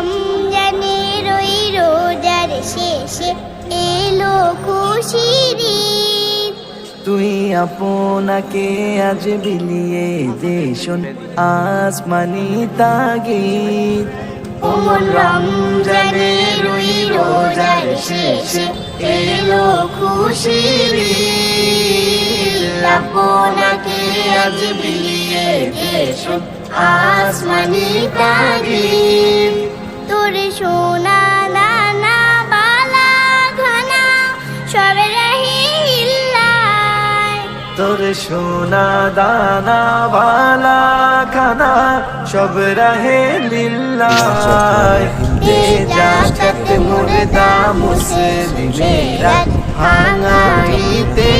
রমজানের ওই রোজার শেষে এলো খুশির তুই আপনাকে আজ বিলিয়ে দে শোন আসমানি তাগিদ। ওমন রমজানের ওই রোজার শেষে এলো খুশির। আপনাকে আজ বিলিয়ে দেশন আসমানি তারিফ তোর সোনা দানা বালা ঘনা সব তোর সোনা দানা বালা খানা সব রহে লিল্লাহ দে জাত মুর্দা মুসলিমেরা ভাঙাইতে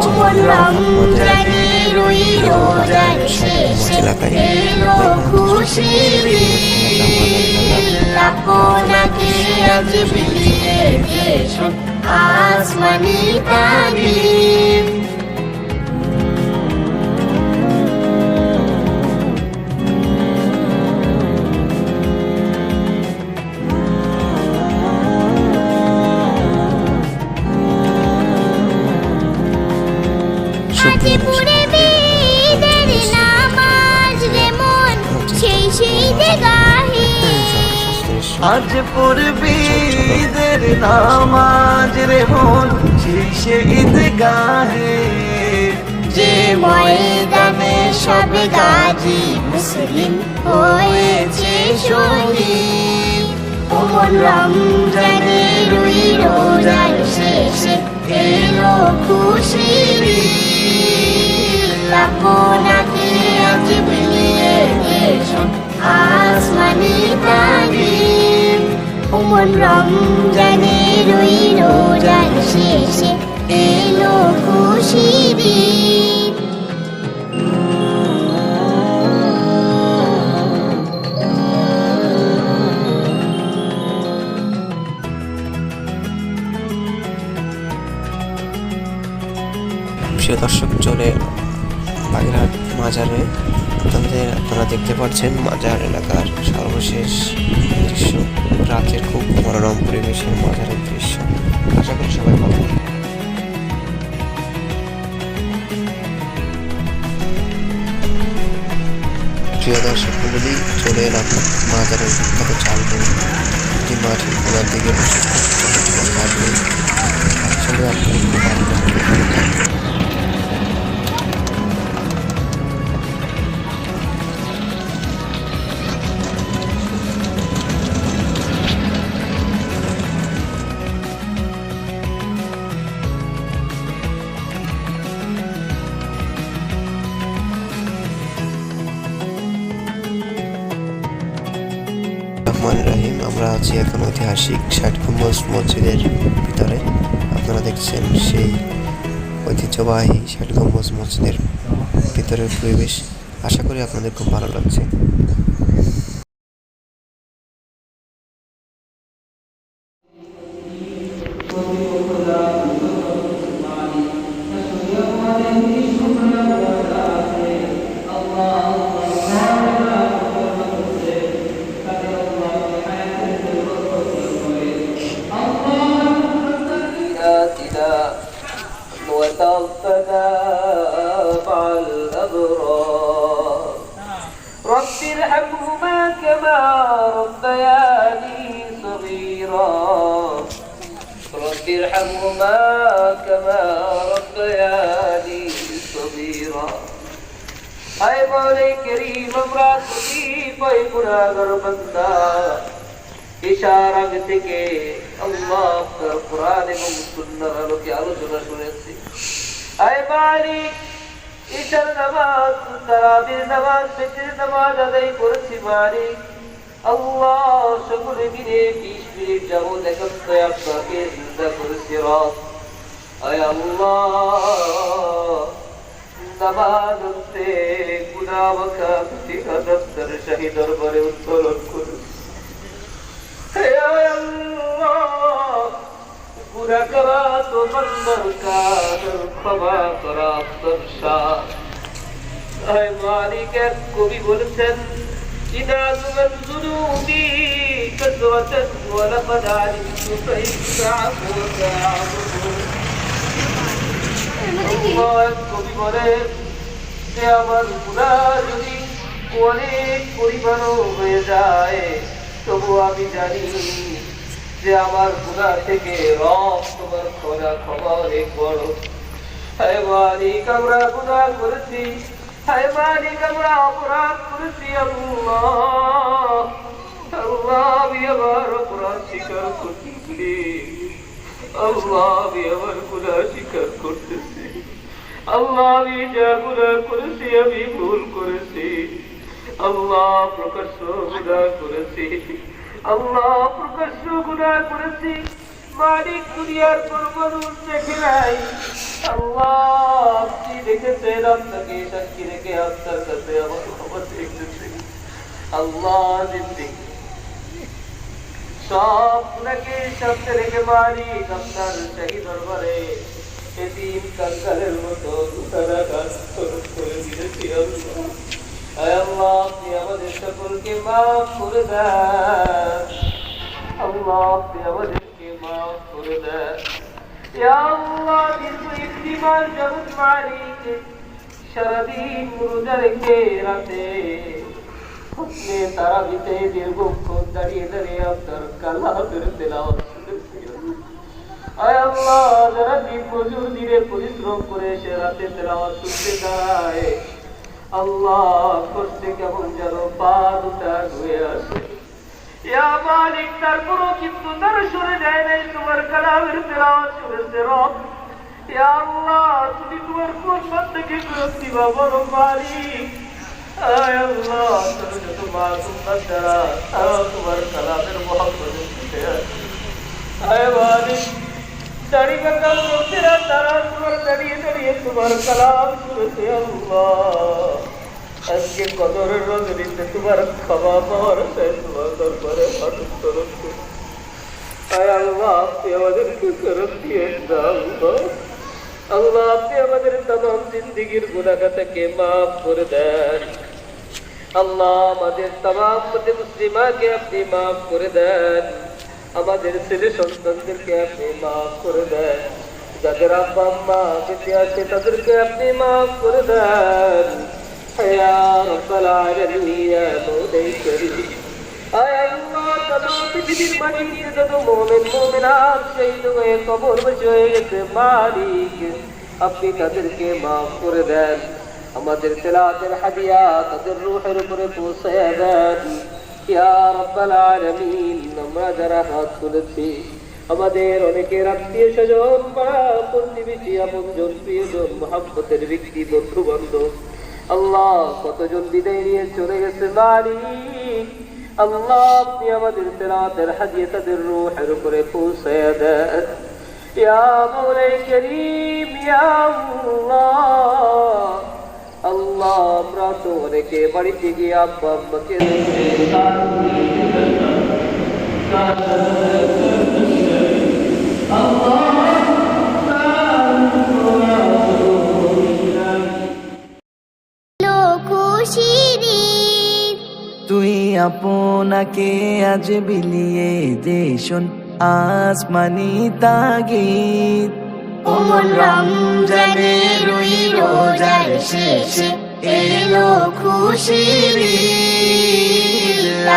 ওমন ওই রোজার শেষে এলো খুশির। আপনাকে আজ বিলিয়ে দেশন আসমানি তারিফ আজে আজ পড়বি ঈদের নামাজ রে মন শীর্ষে ঈদ গাহে যে ময়দানে সব গাজী মুসলিম হয়েছে শহীদ ওমন রমজানের ওই রোজার শেষে এলো খুশির ঈদ। আপনাকে আজ ওমন রমজানের ওই রোজার শেষে এলো। প্রিয় দর্শক চলে বাগেরহাট মাজারে আপনাদের আপনারা দেখতে পাচ্ছেন মাজার এলাকার সর্বশেষ দৃশ্য। রাতের খুব মনোরম পরিবেশের মাজারের দৃশ্য। আশা করি সবাই ভালো প্রিয় চলে এলাম মাজারের বিখ্যাত চালবো যে মাঠে খোলার দিকে বসে রহমান রাহিম, আমরা আছি এখন ঐতিহাসিক ষাট গম্বুজ মসজিদের ভিতরে। আপনারা দেখছেন সেই ঐতিহ্যবাহী ষাট গম্বুজ মসজিদের ভিতরের পরিবেশ। আশা করি আপনাদের খুব ভালো লাগছে। ربياني صغيرا رب ارحمهما كما ربياني صغيرا হায় বলে করিম আমরা তুমি পাই গুনাহগার বান্দা ঈশার আগে থেকে আল্লাহ আপনার কোরআন এবং সুন্নাহর আলোকে আলোচনা শুনেছি হায় মালিক ঈশার নামাজ তারাবির নামাজ ফিজর নামাজ আদায় করেছি মালিক আল্লাহ সকলে মিলে বিশ মিনিট যাবত একত্রে আপনাকে চিন্তা করেছি রব আয় আল্লাহ নামাজে গুনামকা ফিকা দফতর শহীদ দরবারে উত্তোলন করুন। শাহ কবি বলেছেন ইদা তুমন وتتلو ولقد علمت كيف تعبد تعبدون আল্লাহ কবি বলেন যে আমার গুণা যদি অনেক পরিমাণও হয়ে যায় তবু আমি জানি যে আমার গুণা থেকে রব তোমার খোলা ক্ষমা অনেক বড় হায় মালিক আমরা গুণা করেছি হায় মালিক আমরা অপরাধ করেছি আল্লাহ। আল্লাহ আমি আমার অপরাধ স্বীকার করছি আল্লাহ আমি আমার গুণা স্বীকার করতেছি। আল্লাহ আমি যা গুণা করেছি, আমি ভুল করেছি। আল্লাহ প্রকাশ্য গুণা করেছি। আল্লাহ প্রকাশ্য গুণা করেছি। মালিক দুনিয়ার কোন মানুষ দেখে নাই। আল্লাহ, আপনি দেখেছেন আপনাকে সাক্ষী রেখে আপনার কাছে আমার খবর দেখতেছি আল্লাহ জিন্দিগি। সব গুণাকে সামনে রেখে মালিক আপনার শাহী দরবারে এদিন কাঙ্গালের মতো দুটানা কাজ করে দিয়েছি আল্লাহ। আপনি আমাদের সকলকে মাফ করে দেন। আল্লাহ, আপনি আমাদেরকে ইয়া আয় আল্লাহ যারা দিন মজুর দিনে পরিশ্রম করে সে রাতে তেলাওয়াত শুনতে দাঁড়ায় আল্লাহ করতে কেমন যেন পা দুটা ধুয়ে আসে ইয়া তারপরও কিন্তু তারা সরে যায় নাই তোমার কালামের তেলাওয়াত শুনেছে রব ইয়া আল্লাহ, তুমি তোমার কোন বান্দাকে ফেরত দিবা বড় মালিক? আয় আল্লাহ তোর যত মাসুম বান্দারা তারা তোমার তোমার কালাম শুনেছে আল্লাহ। আজকে কদরের রজনীতে তোমার ক্ষমা পাওয়ার আল্লাহ, আপনি আমাদেরকে ফেরত দিয়ে দাও আল্লাহ। আপনি আমাদের তাম মাফ করে দেন। আল্লাহ, আমাদের তাম মুসলিমাকে আপনি মাফ করে দেন। আমাদের ছেলে সন্তানদেরকে আপনি মাফ করে দেন। যাদের আব্বা আম্মা বেঁচে আছে, তাদেরকে আপনি মাফ করে দেন। ইয়া রাব্বাল আলামিন ইয়া মওলাই করিম আয় আল্লাহ তাদের পৃথিবীর মাটিতে যত মুমিন মুমিনাত শহীদ হয়ে কবর বসে হয়ে গেছে মালিক আপনি তাদেরকে মাফ করে দেন আমাদের তেলাতের হাদিয়া তাদের রুহের উপরে পৌঁছে দেন ইয়া রাব্বাল আলামিন আমরা যারা হাত তুলেছি আমাদের অনেকের আত্মীয় স্বজন বা প্রতিবেশী আপনজন প্রিয়জন মহাব্বতের ব্যক্তি বন্ধু বান্ধব আল্লাহ কতজন বিদায় নিয়ে চলে গেছে মালিক আল্লাহ আপনি আমাদের তেরাতের হাজিয়ে তাদের রুহের উপরে পৌঁছে দেন। ইয়া আল্লাহ। আল্লাহ অনেকে বাড়িতে গিয়ে লো আপনাকে আজ বিলিয়ে দেশন আসমানি তাগিদ ওমন রমজানের ওই রোজার শেষে এলো খুশির।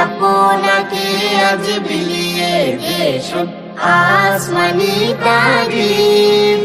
আপনাকে আজ বিলিয়ে দেশ আসমানি তারিখ